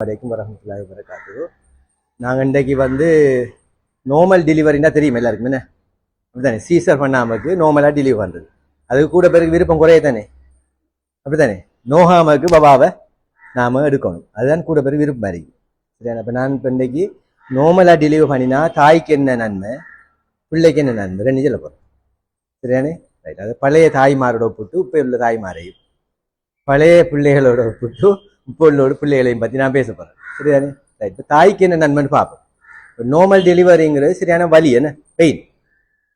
வரைக்கும் வரமத்துலாய் வரகாத்து நாங்கள் இன்றைக்கு வந்து நார்மல் டெலிவரின்னா தெரியும் எல்லாருக்குமே என்ன? அப்படித்தானே? சீசர் பண்ணாமக்கு நார்மலாக டெலிவரி பண்ணுறது அதுக்கு கூட பிறகு விருப்பம் குறைய தானே? அப்படித்தானே? நோகாமக்கு பபாவை நாம எடுக்கணும். அதுதான் கூட பிறகு விருப்பம் மாதிரி சரியான இப்போ நான் இப்போ இன்றைக்கி நார்மலாக டெலிவரி பண்ணினா தாய்க்கு என்ன நன்மை? பிள்ளைக்கு என்ன நன்மை? ரெண்டு சொல்ல போகிறோம் சரியானே? ரைட் அது பழைய தாய்மாரோட ஒப்பிட்டு இப்போ உள்ள தாய்மாரையும் பழைய பிள்ளைகளோட ஒப்பிட்டு இப்போ உள்ள பிள்ளைகளையும் பற்றி நான் பேச போகிறேன் சரிதானே ரைட் இப்போ தாய்க்கு என்ன நன்மைன்னு பார்ப்போம் இப்போ நார்மல் டெலிவரிங்கிறது சரியான வலி என்ன பெயின்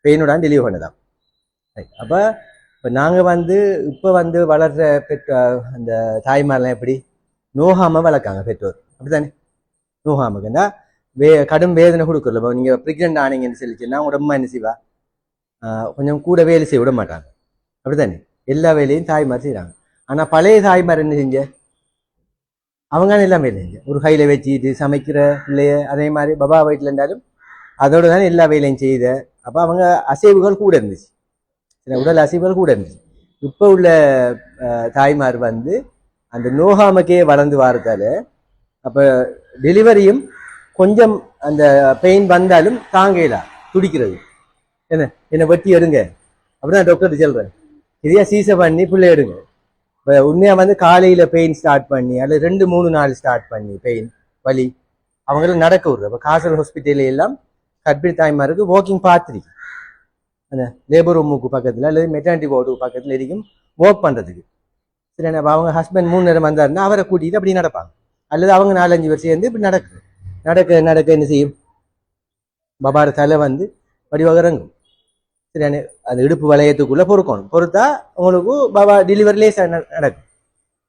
பெயினோட டெலிவரி பண்ணதான் ரைட் அப்போ இப்போ நாங்கள் வந்து இப்போ வந்து வளர்ற பெற்ற அந்த தாய்மாரெலாம் எப்படி நோகாமல் வளர்க்காங்க பெற்றோர் அப்படித்தானே நோகாமக்குன்னா வே கடும் வேதனை கொடுக்குறல இப்போ நீங்கள் ப்ரெக்னென்ட் ஆனீங்கன்னு சொல்லிச்சுன்னா உங்க அம்மா என்ன செய்வா கொஞ்சம் கூட வேலை செய்ய விட மாட்டாங்க அப்படித்தானே எல்லா வேலையும் தாய்மார் செய்கிறாங்க ஆனால் பழைய தாய்மார் என்ன செஞ்ச அவங்க எல்லாமே இல்லைங்க ஒரு கையில் வச்சுட்டு சமைக்கிற பிள்ளைய அதே மாதிரி பபா வீட்டில் இருந்தாலும் அதோடு தானே எல்லா வேலையும் செய்த. அப்போ அவங்க அசைவுகள் கூட இருந்துச்சு. சில உடல் அசைவுகள் கூட இருந்துச்சு. இப்போ உள்ள தாய்மார் வந்து அந்த நோகாமக்கே வளர்ந்து வாரத்தால் அப்போ டெலிவரியும் கொஞ்சம் அந்த பெயின் வந்தாலும் தாங்கலா துடிக்கிறது. என்ன என்னை வெட்டி எடுங்க. அப்படிதான் டாக்டர் சொல்கிறேன் இதையா சீசை பண்ணி பிள்ளை எடுங்க. இப்போ உண்மையா வந்து காலையில பெயின் ஸ்டார்ட் பண்ணி அல்லது ரெண்டு மூணு நாள் ஸ்டார்ட் பண்ணி பெயின் வலி அவங்களும் நடக்க விடுறது. அப்போ காசல் ஹாஸ்பிட்டல் எல்லாம் கர்ப்பிணி தாய்மாருக்கு வாக்கிங் பார்த்துருக்கு அந்த லேபர் ரூமுக்கு பக்கத்தில் அல்லது மெட்டர்னிட்டி வார்டுக்கு பக்கத்தில் இருக்கும் ஒர்க் பண்ணுறதுக்கு சரி அப்போ அவங்க ஹஸ்பண்ட் மூணு நேரம் வந்தாருன்னா அவரை கூட்டிகிட்டு அப்படி நடப்பாங்க. அல்லது அவங்க நாலஞ்சு பேர் சேர்ந்து இப்படி நடக்கு. நடக்க நடக்க என்ன செய்யும்? பபார தலை வந்து வடிவாக இறங்கும் சரியான அந்த இடுப்பு வளையத்துக்குள்ள பொறுக்கணும். பொறுத்தா உங்களுக்கு பாபா டெலிவரிலே நடக்கும்.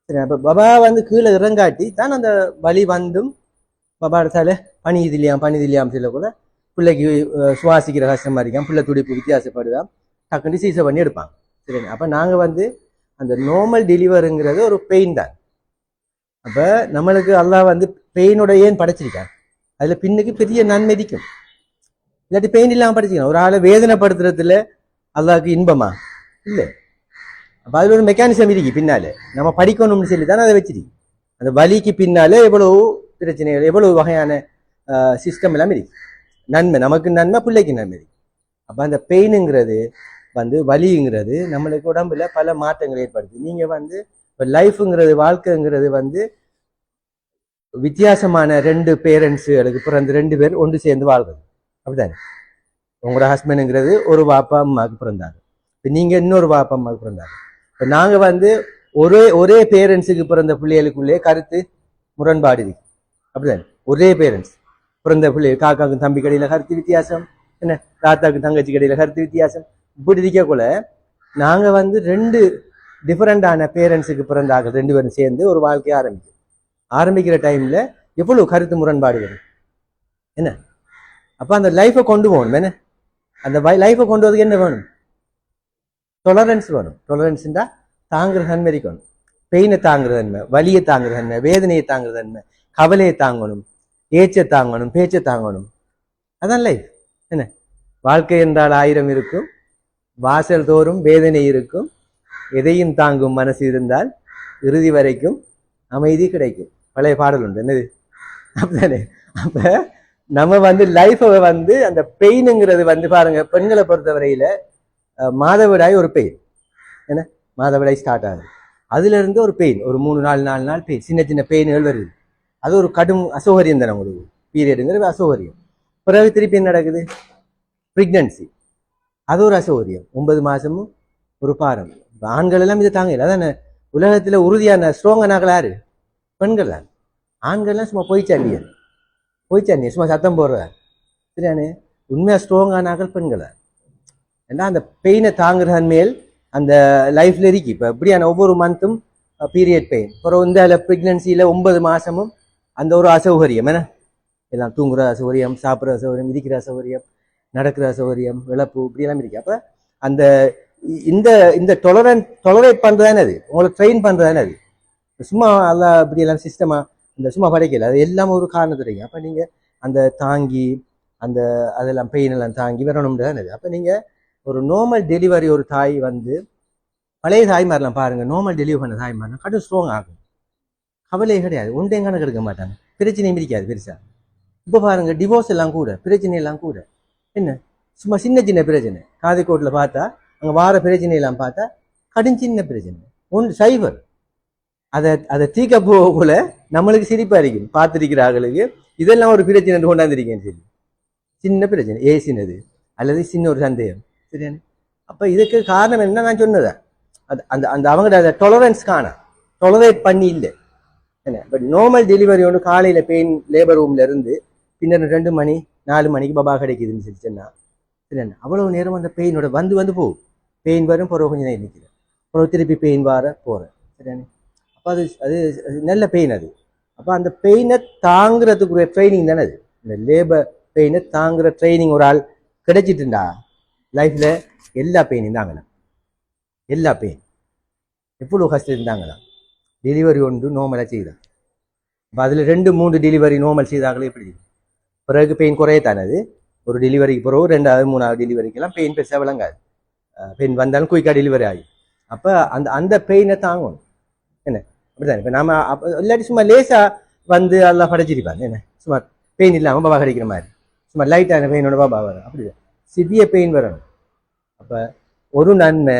சரி அப்போ பாபா வந்து கீழே இறங்காட்டி தான் அந்த வலி வந்தும் பாபாட பனி பனியுது இல்லையாம் பனியுது இல்லையாம் சொல்லக்குள்ள பிள்ளைக்கு சுவாசிக்கிற கஷ்டமா இருக்கான் பிள்ளை துடிப்பு வித்தியாசப்படுதான் டக்குன்னு சீசை பண்ணி எடுப்பாங்க. சரிங்க அப்போ நாங்கள் வந்து அந்த நார்மல் டெலிவரிங்கிறது ஒரு பெயின் தான். அப்போ நம்மளுக்கு அல்லாஹ் வந்து பெயினோட ஏன் படைச்சிருக்கான்? அதில் பின்னுக்கு பெரிய நன்மதிக்கும் இல்லாட்டி பெயின் இல்லாமல் படிச்சிக்கணும். ஒரு ஆளை வேதனைப்படுத்துறதுல அல்லாவுக்கு இன்பமா? இல்லை. அப்போ அதில் ஒரு மெக்கானிசம் இருக்கு பின்னால. நம்ம படிக்கணும்னு சொல்லி தானே அதை வச்சிருக்கு அந்த வலிக்கு பின்னாலே எவ்வளோ பிரச்சனைகள் எவ்வளோ வகையான சிஸ்டம் எல்லாம் இருக்கு. நன்மை நமக்கு நன்மை பிள்ளைக்கு நன்மை இருக்கு. அப்போ அந்த பெயினுங்கிறது வந்து வலிங்கிறது நம்மளுக்கு உடம்புல பல மாற்றங்கள் ஏற்படுது நீங்கள் வந்து இப்போ லைஃபுங்கிறது வாழ்க்கைங்கிறது வந்து வித்தியாசமான ரெண்டு பேரண்ட்ஸுகளுக்கு பிறந்த ரெண்டு பேர் ஒன்று சேர்ந்து வாழ்கிறது அப்படிதானே? உங்களோட ஹஸ்பண்டுங்கிறது ஒரு வாப்பா அம்மாவுக்கு பிறந்தாங்க இப்போ நீங்கள் இன்னொரு வாப்பா அம்மாவுக்கு பிறந்தாங்க இப்போ நாங்கள் வந்து ஒரே ஒரே பேரண்ட்ஸுக்கு பிறந்த பிள்ளைகளுக்குள்ளே கருத்து முரண்பாடு இருக்கு அப்படிதானே? ஒரே பேரண்ட்ஸ் பிறந்த பிள்ளை காக்காவுக்கும் தம்பி கடையில் கருத்து வித்தியாசம். என்ன? தாத்தாவுக்கும் தங்கச்சி கடையில் கருத்து வித்தியாசம். இப்படி இருக்கக்குள்ள நாங்கள் வந்து ரெண்டு டிஃப்ரெண்டான பேரண்ட்ஸுக்கு பிறந்த ரெண்டு பேரும் சேர்ந்து ஒரு வாழ்க்கையை ஆரம்பிக்கும் ஆரம்பிக்கிற டைமில் எவ்வளோ கருத்து முரண்பாடு வரும் என்ன? அப்போ அந்த லைஃப்பை கொண்டு போகணும் என்ன? அந்த லைஃப்பை கொண்டு வரதுக்கு என்ன வேணும்? டொலரன்ஸ் வேணும். டொலரன்ஸ்ன்றா தாங்குற தன்மை இருக்கணும். பெயினை தாங்குற தன்மை வலியை தாங்குற தன்மை வேதனையை தாங்குற தன்மை கவலையை தாங்கணும் ஏச்சை தாங்கணும் பேச்சை தாங்கணும். அதான் லைஃப் என்ன? வாழ்க்கை என்றால் ஆயிரம் இருக்கும். வாசல் தோறும் வேதனை இருக்கும். எதையும் தாங்கும் மனசு இருந்தால் இறுதி வரைக்கும் அமைதி கிடைக்கும். பழைய பாடல் உண்டு. என்னது? அப்படிதானே. அப்போ நம்ம வந்து லைஃபை வந்து அந்த பெயினுங்கிறது வந்து பாருங்க பெண்களை பொறுத்தவரையில மாதவிடாய் ஒரு பெயின் என்ன? மாதவிடாய் ஸ்டார்ட் ஆகுது. அதுல இருந்து ஒரு பெயின் ஒரு மூணு நாலு நாலு நாள் பெயின் சின்ன சின்ன பெயின்கள் வருது. அது ஒரு கடும் அசௌகரியம் தானே உங்களுக்கு? பீரியடுங்கிறது அசௌகரியம். பிறகு திருப்பி என்ன நடக்குது? ப்ரெக்னன்சி அது ஒரு அசௌகரியம். ஒன்பது மாசமும் ஒரு பாரம். ஆண்கள் எல்லாம் இதை தாங்கல. அதானே உலகத்துல உறுதியான ஸ்ட்ராங்கானாக்கள் யாரு? பெண்கள் தான். ஆண்கள்லாம் சும்மா போயிச்சா நீ சும்மா சத்தம் போடுற. சரியானே? உண்மையாக ஸ்ட்ராங்கான பெண்கள் பெண்களை. ஏன்னா அந்த பெயினை தாங்குற மேல் அந்த லைஃப்ல இருக்கு. இப்போ எப்படியான ஒவ்வொரு மந்த்தும் பீரியட் பெயின் அப்புறம் இந்த ப்ரெக்னன்சியில் ஒன்பது மாதமும் அந்த ஒரு அசௌகரியம். என்ன? எல்லாம் தூங்குற அசௌகரியம் சாப்பிட்ற அசௌகரியம் இருக்கிற அசௌகரியம் நடக்கிற அசௌகரியம் இழப்பு இப்படியெல்லாம் இருக்கு. அப்போ அந்த இந்த இந்த டொலரன் டொலரேட் பண்ணுறதானே அது உங்களுக்கு ட்ரெயின் பண்ணுறதானே அது சும்மா எல்லாம் இப்படியெல்லாம் சிஸ்டமாக இந்த சும்மா படைக்கல. அது எல்லாம் ஒரு காரணத்துறீங்க அப்போ நீங்கள் அந்த தாங்கி அந்த அதெல்லாம் பெயினெல்லாம் தாங்கி வரணும்னு தானே அப்போ நீங்கள் ஒரு நார்மல் டெலிவரி ஒரு தாய் வந்து பழைய தாய்மாரெலாம் பாருங்க நார்மல் டெலிவரி பண்ண தாய்மாரெலாம் கடும் ஸ்ட்ராங் ஆகும். கவலையே கிடையாது. ஒன்றையும் கணக்கு எடுக்க மாட்டாங்க. பிரச்சனையும் பிடிக்காது பெருசாக இப்போ பாருங்கள் டிவோர்ஸ் எல்லாம் கூட பிரச்சனை எல்லாம் கூட. என்ன? சும்மா சின்ன சின்ன பிரச்சனை. காதைக்கோட்டில் பார்த்தா அங்கே வார பிரச்சனை எல்லாம் பார்த்தா கடும் சின்ன பிரச்சனை. ஒன்று சைபர் அதை அதை தீக்க போகக்குள்ள நம்மளுக்கு சிரிப்பா இருக்கும். பார்த்துருக்கிற இதெல்லாம் ஒரு பிரச்சனை கொண்டாந்துருக்கேன்னு சொல்லி சின்ன பிரச்சனை. ஏசினது. அல்லது சின்ன ஒரு சந்தேகம். சரியான? அப்போ இதுக்கு காரணம் என்ன நான் சொன்னதா? அது அந்த அந்த அவங்களோட அந்த டொலரன்ஸ் காண. டொலரேட் பண்ணி இல்லை. என்ன பட் நார்மல் டெலிவரி ஒன்று காலையில் பெயின் லேபர் ரூம்ல இருந்து பின்னர் ரெண்டு மணி நாலு மணிக்கு பபா கிடைக்குதுன்னு சொல்லி சொன்னா சரியான? அவ்வளவு நேரம் அந்த பெயினோட வந்து வந்து போகும். பெயின் வரும் பிறகு கொஞ்சம் நேரம் நிற்கிறேன். பிறகு திருப்பி பெயின் வர போகிறேன் சரியான? அப்போ அது அது நல்ல பெயின் அது. அப்போ அந்த பெயினை தாங்குறதுக்குரிய ட்ரைனிங் தானே அது. இந்த லேபர் பெயினை தாங்குற ட்ரைனிங் ஒரு ஆள் கிடைச்சிட்டுண்டா லைஃப்பில் எல்லா பெயினையும் தாங்கலாம் எல்லா பெயின் எவ்வளோ கஷ்டம் இருந்தாங்களாம் டெலிவரி ஒன்று நோமலாக செய்தான். அப்போ அதில் ரெண்டு மூணு டெலிவரி நோமல் செய்தாங்களே எப்படி? பிறகு பெயின் குறையத்தானே அது? ஒரு டெலிவரிக்கு பிறகு ரெண்டாவது மூணாவது டெலிவரிக்கெல்லாம் பெயின் பெருசாக விளங்காது. பெயின் வந்தாலும் குயிக்காக டெலிவரி ஆகி அப்போ அந்த அந்த பெயினை தாங்கணும். என்ன? அப்படிதான். இப்போ நாம அப்போ இல்லாட்டி சும்மா லேசாக வந்து எல்லாம் படைச்சிருப்பாங்க என்ன? சும்மா பெயின் இல்லாமல் பாபா கிடைக்கிற மாதிரி. சும்மா லைட்டான பெயினோட பாபா வரும். அப்படி சிவிய பெயின் வரணும் அப்போ ஒரு நன்மை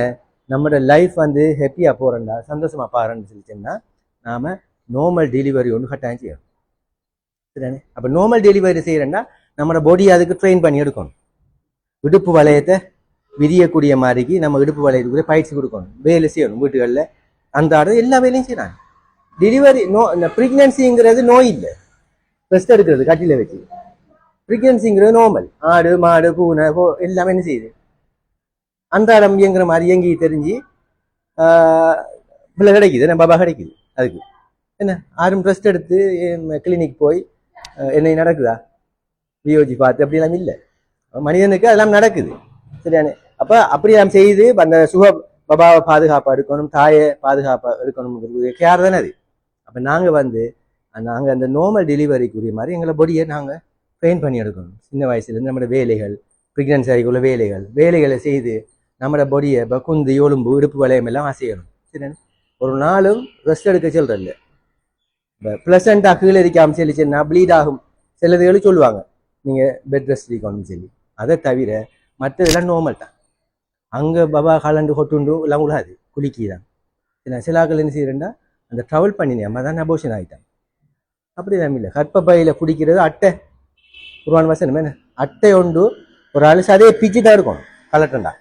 நம்மளோட லைஃப் வந்து ஹாப்பியாக போகிறோம்டா சந்தோஷமாக பாருன்னு சொல்லி நாம் நார்மல் டெலிவரி ஒன்று கட்டாயம் செய்யணும். சரிதானே? அப்போ நார்மல் டெலிவரி செய்கிறேன்னா நம்மளோட பாடி அதுக்கு ட்ரெயின் பண்ணி எடுக்கணும். இடுப்பு வளையத்தை விரியக்கூடிய மாதிரிக்கு நம்ம இடுப்பு வளையத்துக்குள்ளே பயிற்சி கொடுக்கணும். வேலை செய்யணும் வீட்டுகளில். அந்த ஆடு எல்லா வேலையும் செய்கிறாங்க டெலிவரி நோ இந்த ப்ரெக்னன்சிங்கிறது நோய் இல்லை. ரெஸ்ட் எடுக்கிறது கட்டில வச்சு. ப்ரெக்னன்சிங்கிறது நார்மல் ஆடு மாடு பூனை போ எல்லாமே என்ன செய்யுது? அன்றாடம் இயங்குற மாதிரி இயங்கி தெரிஞ்சு பிள்ளை கிடைக்குது நம்ம பாபா கிடைக்குது அதுக்கு. என்ன? யாரும் ரெஸ்ட் எடுத்து கிளினிக் போய் என்னை நடக்குதா? வியோஜி பார்த்து அப்படிலாம் இல்லை. மனிதனுக்கு அதெல்லாம் நடக்குது. சரியானே அப்போ அப்படியெல்லாம் செய்து அந்த சுக பபாவை பாதுகாப்பாக இருக்கணும் தாயை பாதுகாப்பாக இருக்கணும் கேர் தானே அது. அப்போ நாங்கள் வந்து நாங்கள் அந்த நார்மல் டெலிவரிக்குரிய மாதிரி எங்களை பொடியை நாங்கள் ட்ரெயின் பண்ணி எடுக்கணும். சின்ன வயசுலேருந்து நம்மளோட வேலைகள் ப்ரெக்னன்சி ஆகிக்குள்ள வேலைகள் வேலைகளை செய்து நம்மளோட பொடியை பக்குந்து குந்து எலும்பு இடுப்பு வளையம் எல்லாம் அசையணும். சரி ஒரு நாளும் ரெஸ்ட் எடுக்க சொல்றதில்ல. இப்போ ப்ளசண்ட்டாக கீழே இருக்காம சொல்லி சொன்னா ப்ளீட் ஆகும். சிலதுகளும் சொல்லுவாங்க. நீங்கள் பெட் ரெஸ்ட் இருக்கணும்னு சொல்லி. அதை தவிர மற்றதெல்லாம் நார்மல் தான். அங்கே பாபா காலண்டு கொட்டுண்டு எல்லாம் விடாது குலுக்கி தான் சில சிலாக்கள் என்ன செய்யறேன்டா அந்த ட்ராவல் பண்ணினேன் அம்மா தான் அபோஷன் ஆகிட்டான் அப்படி தான் இல்லை கற்பப்பையில் பிடிக்கிறது அட்டை. குருவான் வசனம் என்ன? அட்டை உண்டு. ஒரு ஆள் சதையை பிச்சு தான் இருக்கணும் கலட்டண்டா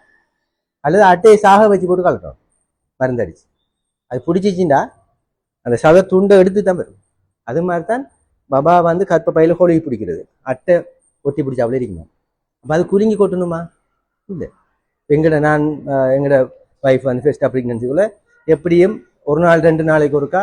அல்லது அட்டையை சாக வச்சு போட்டு கலட்டணும் மருந்தடிச்சு. அது பிடிச்சிச்சிண்டா. அந்த சத துண்டை எடுத்து தான் வரும். அது மாதிரி தான் பபா வந்து கற்பப்பையில் கொழுகி பிடிக்கிறது. அட்டை ஒட்டி பிடிச்சாப்புல இருக்கணும். அப்போ அது குலுங்கி கொட்டணுமா? இல்லை. எங்கட நான் அஹ், எங்கட ஒய்ஃப் வந்து ஃபர்ஸ்ட் ப்ரெக்னன்சிக்குள்ள எப்படியும் ஒரு நாள் ரெண்டு நாளைக்கு ஒருக்கா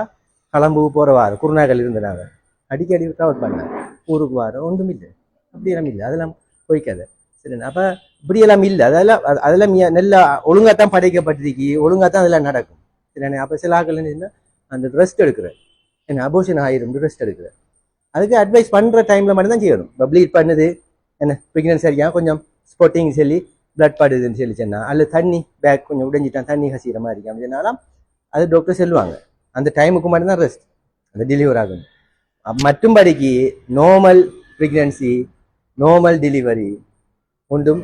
கிளம்பு போகிற வாரம் குருநாகல் இருந்தாங்க அடிக்கடி ட்ராவல் பண்ணேன். ஊருக்கு வாரம் ஒன்றும் இல்லை. அப்படியெல்லாம் இல்லை. அதெல்லாம் போய்க்காத. சரிண்ணா அப்போ இப்படியெல்லாம் இல்லை. அதெல்லாம் அதெல்லாம் நல்லா ஒழுங்காக தான் படைக்கப்பட்டிருக்கி. ஒழுங்காக தான் அதெல்லாம் நடக்கும். சரிண்ணே அப்போ சில ஆக்கள் என்ன அந்த ரெஸ்ட் எடுக்கிறேன். என்ன அபோஷன் ஆயிரும் ரெஸ்ட் எடுக்கிறேன். அதுக்கு அட்வைஸ் பண்ணுற டைமில் மட்டும் தான் செய்யணும். இப்போ ப்ளீட் பண்ணுது என்ன ப்ரெக்னன்சி சரியா கொஞ்சம் ஸ்பொட்டிங் சொல்லி பிளட் படுதுன்னு சொல்லி சொன்னா அல்ல தண்ணி பேக் கொஞ்சம் உடைஞ்சிட்டான் தண்ணி கசிகிற மாதிரி இருக்கு அப்படின்னு அது டாக்டர் சொல்லுவாங்க. அந்த டைமுக்கு மட்டும்தான் ரெஸ்ட் அந்த டெலிவர் ஆகும் மற்றும்படிக்கு நார்மல் ப்ரெக்னன்சி நார்மல் டெலிவரி ஒன்றும்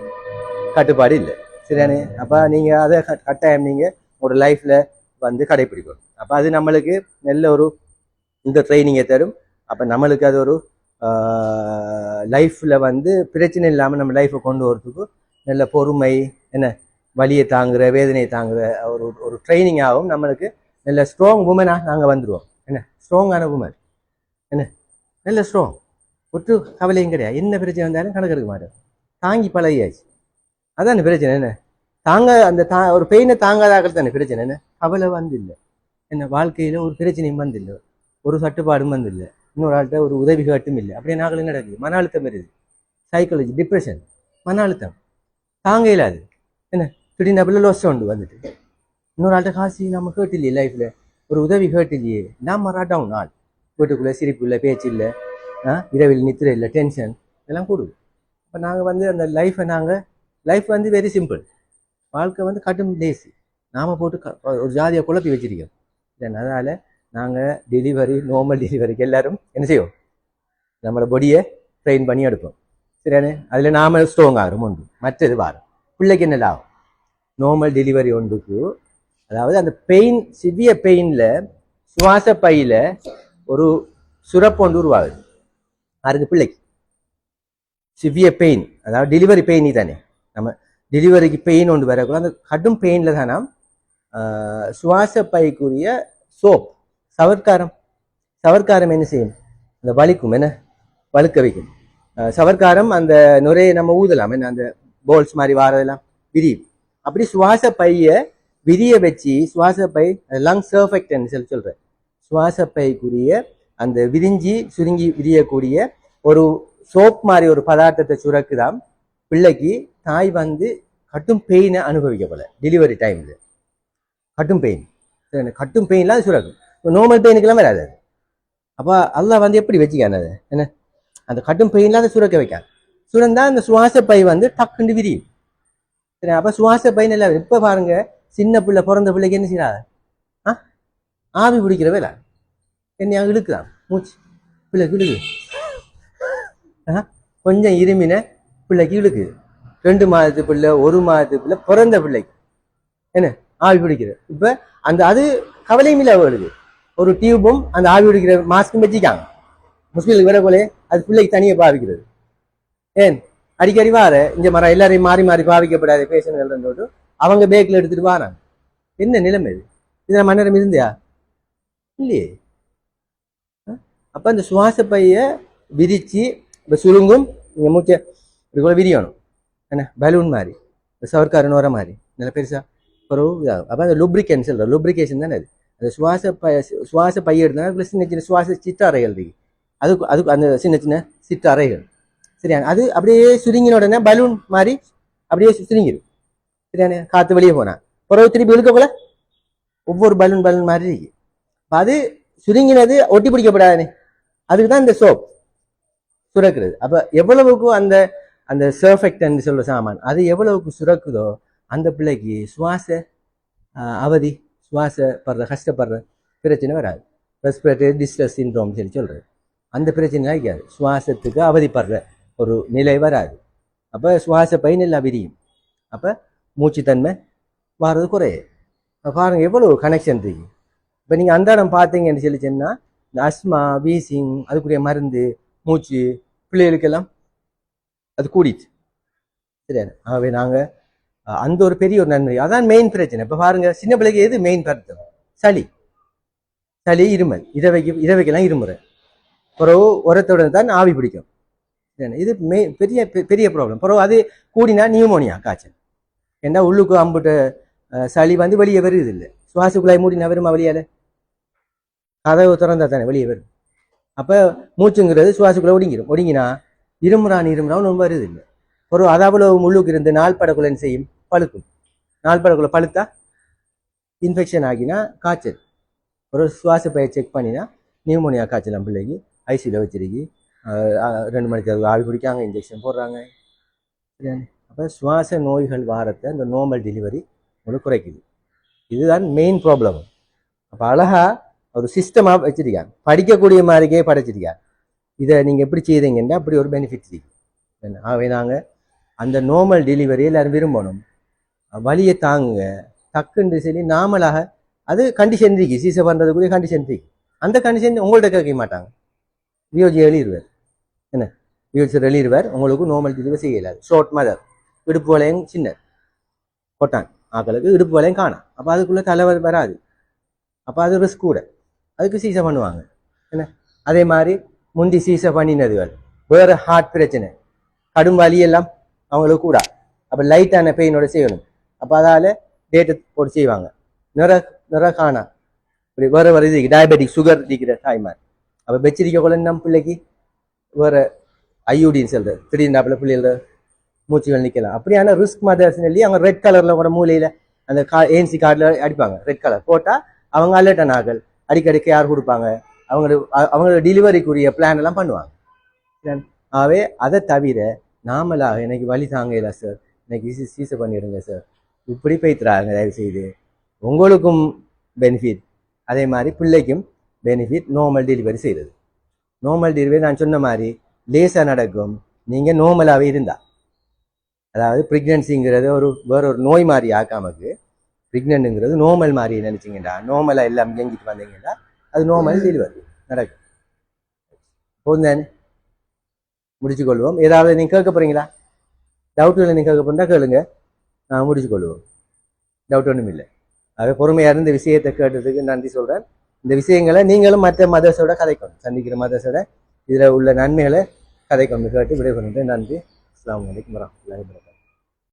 கட்டுப்பாடு இல்லை. சரியானே அப்போ நீங்கள் அதை கட்- கட்டாயம் நீங்கள் உங்களோட லைஃப்பில் வந்து கடைப்பிடிக்கணும். அப்போ அது நம்மளுக்கு நல்ல ஒரு இந்த ட்ரைனிங்கை தரும். அப்போ நம்மளுக்கு அது ஒரு லைஃப்பில் வந்து பிரச்சனை இல்லாமல் நம்ம லைஃப்பை கொண்டு வரதுக்கு நல்ல பொறுமை என்ன? வலியை தாங்குகிற வேதனையை தாங்குகிற ஒரு ஒரு ட்ரைனிங் ஆகும் நம்மளுக்கு நல்ல ஸ்ட்ராங் உமனாக நாங்கள் வந்துடுவோம் என்ன? ஸ்ட்ராங்கான உமன் என்ன? நல்ல ஸ்ட்ராங் ஒட்டு கவலையும் கிடையாது. என்ன பிரச்சனை வந்தாலும் கணக்கெடுக்க மாட்டோம். தாங்கி பழகியாச்சு. அதான் பிரச்சனை என்ன? தாங்க அந்த தா ஒரு பெயினை தாங்காதாக்கள் தானே பிரச்சனை என்ன? கவலை வந்தில்லை. என்ன? வாழ்க்கையில் ஒரு பிரச்சனையும் வந்தில்லை. ஒரு கட்டுப்பாடும் வந்தில்லை. இன்னொரு ஆள்கிட்ட ஒரு உதவி கேட்டும் இல்லை. அப்படியே நாங்களும் நடக்குது. மன அழுத்தம் வருது. சைக்காலஜி டிப்ரெஷன் மன அழுத்தம். தாங்க இல்லாது என்ன? திடீர்னு அப்படியே லோஸ் உண்டு வந்துட்டு. இன்னொரு ஆள்கிட்ட காசு நம்ம கேட்டில்லையே லைஃப்பில் ஒரு உதவி கேட்டில்லையே நான் டவுன் ஆள்? வீட்டுக்குள்ளே சிரிப்பு இல்லை பேச்சு இல்லை ஆ? இரவில் நித்திரை இல்லை டென்ஷன் இதெல்லாம் கூடுது இப்போ நாங்கள் வந்து அந்த லைஃப்பை நாங்கள் லைஃப் வந்து வெரி சிம்பிள் வாழ்க்கை வந்து கட்டும் லேசி நாம் போட்டு க- ஒரு ஜாதியை குழப்பி வச்சிருக்கோம். தென் அதனால் நாங்கள் டெலிவரி நார்மல் டெலிவரிக்கு எல்லாரும் என்ன செய்வோம்? நம்மளோட பொடியை ட்ரெயின் பண்ணி எடுப்போம். சரியானே அதில் நாம ஸ்ட்ராங் ஆகிறோம் ஒன்று மற்றது வாரம் பிள்ளைக்கு என்ன லாபம்? நார்மல் டெலிவரி ஒன்றுக்கு. அதாவது அந்த பெயின் சிவிய பெயினில் சுவாச பையில் ஒரு சுரப்பு ஒன்று உருவாகுது. யாருக்கு பிள்ளைக்கு. சிவிய பெயின் அதாவது டெலிவரி பெயினி தானே. நம்ம டெலிவரிக்கு பெயின் ஒன்று வரக்குள்ள அந்த கடும் பெயினில் தான் நாம் சுவாச பைக்குரிய சோப் சவர்க்காரம். சவர்க்காரம் என்ன செய்யும்? அந்த வலிக்கும் என்ன? வழுக்க வைக்கும். சவர்க்காரம் அந்த நுரையை நம்ம ஊதலாம் என்ன? அந்த போல்ஸ் மாதிரி வாரதெல்லாம் விரியும். அப்படி சுவாச பைய விரிய வச்சு சுவாச பை லங் சர்ஃபெக்ட்னு சொல்லி சொல்கிறேன் சுவாச பைக்குரிய அந்த விரிஞ்சி சுருங்கி விரியக்கூடிய ஒரு சோப் மாதிரி ஒரு பதார்த்தத்தை சுரக்குதான் பிள்ளைக்கு தாய் வந்து கட்டும் பெயினை அனுபவிக்கப்படல டெலிவரி டைமில் கட்டும் பெயின் கட்டும் பெயின்லாம் சுரக்கும். நார்மல் பெயினுக்கெல்லாம் வராது அது. அப்போ அதெல்லாம் வந்து எப்படி வச்சுக்கான அது? என்ன? அந்த கட்டும் பெயின்லாம் அதை சுரக்க வைக்காது. சுரந்தா அந்த சுவாச பை வந்து டக்குண்டு விரியும். சரி அப்போ சுவாச பையன் இல்லை. இப்போ பாருங்க சின்ன பிள்ளை பிறந்த பிள்ளைக்கு என்ன செய்யறாங்க? ஆ? ஆவி பிடிக்கிற வேலை. என்னையா இழுக்குதான் மூச்சு. பிள்ளைக்கு இழுக்கு. ஆ? கொஞ்சம் இருமின பிள்ளைக்கு இழுக்கு. ரெண்டு மாதத்து பிள்ளை ஒரு மாதத்து பிள்ளை பிறந்த பிள்ளைக்கு. என்ன? ஆவி பிடிக்கிற. இப்போ அந்த அது கவலையும் இல்லை அவளுக்கு. ஒரு டியூபும் அந்த ஆவி பிடிக்கிற மாஸ்க்கும் வச்சுக்காங்க. முஸ்லீம்களுக்கு வர போலே அது பிள்ளைக்கு தனியாக பாவிக்கிறது. ஏன்? அடிக்கடி வார. இந்த மரம் எல்லாரையும் மாறி மாறி பாவிக்கப்படாத பேஷண்ட்கள் அவங்க பேக்கில் எடுத்துட்டு வாராங்க. என்ன நிலைமை இது? இதில் மன்னரம் இருந்தியா? இல்லையே. அப்போ அந்த சுவாச பைய விரித்து இப்போ சுருங்கும் இங்கே மூச்சை இதுக்குள்ள விரியணும். என்ன? பலூன் மாதிரி. இந்த சவர்க்காரன் வர மாதிரி. நல்ல பெருசா. பிறகு இதாகும் அப்போ அந்த லுப்ரிகேன் சொல்கிறோம் லுப்ரிகேஷன் தானே அது. அந்த சுவாச பை சுவாச பை எடுத்தா சின்ன சின்ன சுவாச சிற்றறைகள் இருக்கு. அதுக்கு அதுக்கு அந்த சின்ன சின்ன சித்த அறைகள். சரியா? அது அப்படியே சுருங்கின உடனே பலூன் மாதிரி அப்படியே சுருங்கிடும் சரியான? காற்று வெளியே போனா. பிறகு திருப்பி இழுக்க போல ஒவ்வொரு பலூன் பலூன் மாதிரி இருக்கு. அது சுருங்கினது ஒட்டி பிடிக்கப்படாதுனே? அதுக்கு தான் இந்த சோப் சுரக்கிறது. அப்போ எவ்வளவுக்கு அந்த அந்த சர்ஃபெக்ட்னு சொல்ற சாமான் அது எவ்வளவுக்கு சுரக்குதோ அந்த பிள்ளைக்கு சுவாச அவதி அவதி சுவாசப்படுற கஷ்டப்படுற பிரச்சனை வராது. ரெஸ்பிரேட்டரி டிஸ்ட்ரஸ் சின்ரோம் சொல்லி சொல்கிறது அந்த பிரச்சனை இருக்காது சுவாசத்துக்கு அவதிப்படுற ஒரு நிலை வராது. அப்போ சுவாச பை நல்லா விரியும். அப்போ மூச்சுத்தன்மை வர்றது குறையும். அப்ப பாருங்கள் எவ்வளோ கனெக்ஷன் இருக்கு. இப்போ நீங்கள் அன்றாடம் பார்த்தீங்கன்னு சொல்லி சொன்னால் இந்த அஸ்மா வீசிங் அதுக்குரிய மருந்து மூச்சு பிள்ளைகளுக்கெல்லாம் அது கூடிச்சு சரியா ஆகவே நாங்கள் அந்த ஒரு பெரிய ஒரு நன்மை. அதான் மெயின் பிரச்சனை. இப்போ பாருங்கள் சின்ன பிள்ளைக்கு எது மெயின் பருத்தம்? சளி. சளி இருமல். இரவைக்கு இரவைக்கெல்லாம் இருமுறை. பிறகு உரத்துடன் தான் ஆவி பிடிக்கும். இது மெய் பெரிய பெ- பெரிய ப்ராப்ளம் பிறகு அது கூடினா நியூமோனியா காய்ச்சல். ஏன்னா உள்ளுக்கு அம்புட்டு சளி வந்து வெளியே வருது இல்லை. சுவாச குழாய் மூடினா வருமா வெளியால்? கதவு திறந்தா தானே வெளியே வரும். அப்போ மூச்சுங்கிறது சுவாசக்குள்ள ஒடுங்கிடும் ஒடுங்கினா இருமுறான் இருமுறான் ரொம்ப வருது இல்லை. ஒரு அதாவது முள்ளுக்கு இருந்து நாள் படக்குள்ளன்னு செய்யும்? பழுக்கும். நாள் படக்குள்ள பழுத்தா இன்ஃபெக்ஷன் ஆகினா காய்ச்சல். ஒரு சுவாச பயிர் செக் பண்ணினா நியூமோனியா காய்ச்சல் பிள்ளைக்கு ஐசியில் வச்சிருக்கி. ரெண்டு மணிக்கு அது ஆவி பிடிக்காங்க இன்ஜெக்ஷன் போடுறாங்க. அப்போ சுவாச நோய்கள் வாரத்தை இந்த நோமல் டெலிவரி உங்களுக்கு குறைக்குது. இதுதான் மெயின் ப்ராப்ளம் அப்போ அழகாக ஒரு சிஸ்டமாக வச்சுருக்காங்க. படிக்கக்கூடிய மாதிரிக்கே படைச்சிருக்காங்க. இதை நீங்கள் எப்படி செய்தீங்கன்னா அப்படி ஒரு பெனிஃபிட் இருக்குது ஆகவே நாங்கள் அந்த நோமல் டெலிவரி எல்லாரும் விரும்பணும். வலியை தாங்குங்க. டக்குன்னு சொல்லி நாமளாக அது கண்டிஷன் இருக்கு. சீசை பண்ணுறதுக்குரிய கண்டிஷன் இருக்கு. அந்த கண்டிஷன் உங்கள்கிட்ட கேட்க மாட்டாங்க. வியோஜி எழுதிடுவார் என்ன? வியோஜி எழுதிடுவார் உங்களுக்கு நோமல் டெலிவரி செய்ய இயலாது ஷார்ட் மதர் இடுப்பு வளையம் சின்ன. கொட்டான். ஆக்களுக்கு இடுப்பு வளையம் காணும். அப்போ அதுக்குள்ளே தலைவர் வராது. அப்போ அது ரிஸ்க் கூட. அதுக்கு சீசை பண்ணுவாங்க. என்ன? அதே மாதிரி முந்தி சீசை பண்ணினதுகள் வேறு ஹார்ட் பிரச்சனை. கடும் வலியெல்லாம் அவங்களுக்கு கூட. அப்போ லைட்டான பெயினோட செய்யணும். அப்போ அதால் டேட்டு போட்டு செய்வாங்க. நிற நிற காணா இப்படி வேறு வேறு இது. டயபெட்டிக் சுகர் இருக்கிற தாய்மார். அப்போ வச்சிருக்க குழந்தை நம்ம பிள்ளைக்கு வேறு ஐயூடின்னு சொல்கிறது திடீர்னு பிள்ளைகள மூச்சுகள் நிற்கலாம் அப்படியான ரிஸ்க் மாதிரி சொல்லி அவங்க ரெட் கலரில் கூட மூலையில் அந்த கா ஏன்சி கார்டில் அடிப்பாங்க. ரெட் கலர் போட்டால் அவங்க அலர்ட் ஆகல் அடிக்கடிக்கு யார் கொடுப்பாங்க? அவங்களோட அவங்களோட டெலிவரிக்குரிய பிளான் எல்லாம் பண்ணுவாங்க. ஆகவே அதை தவிர நாமளாக எனக்கு வழி தாங்கல சார் எனக்கு ஈஸி சீசை பண்ணிடுங்க சார் இப்படி போய்த்துறாங்க தயவு செய்து உங்களுக்கும் பெனிஃபிட் அதே மாதிரி பிள்ளைக்கும் பெனிஃபிட் நார்மல் டெலிவரி செய்கிறது நார்மல் டெலிவரி நான் சொன்ன மாதிரி லேசாக நடக்கும். நீங்கள் நார்மலாகவே இருந்தா. அதாவது ப்ரெக்னென்சிங்கிறது ஒரு வேற ஒரு நோய் மாதிரி ஆக்காமக்கு ப்ரெக்னென்ட்ங்கிறது நார்மல் மாதிரி நினச்சிங்கடா நார்மலாக எல்லாம் இயங்கிட்டு வந்தீங்கன்னா அது நார்மல் டெலிவரி நடக்கும். போதும் தானே முடிச்சுக்கொள்வோம். ஏதாவது நீங்கள் கேட்க போகிறீங்களா டவுட்டில் நீங்கள் கேட்க போகிறா கேளுங்க. நான் முடிச்சுக்கொள்வோம். டவுட் ஒன்றும் இல்லை ஆக பொறுமையாக இருந்து விஷயத்தை கேட்டதுக்கு நன்றி சொல்கிறேன் இந்த விஷயங்களை நீங்களும் மற்ற மதர்ஸோட கதைக்கணும். சந்திக்கிற மதர்ஸோட இதில் உள்ள நன்மைகளை கதைக்கொண்டு கேட்டு விடைபெறுகிறேன் நன்றி. அஸ்லாம் வலைக்கம் வரமத்துல்லாஹி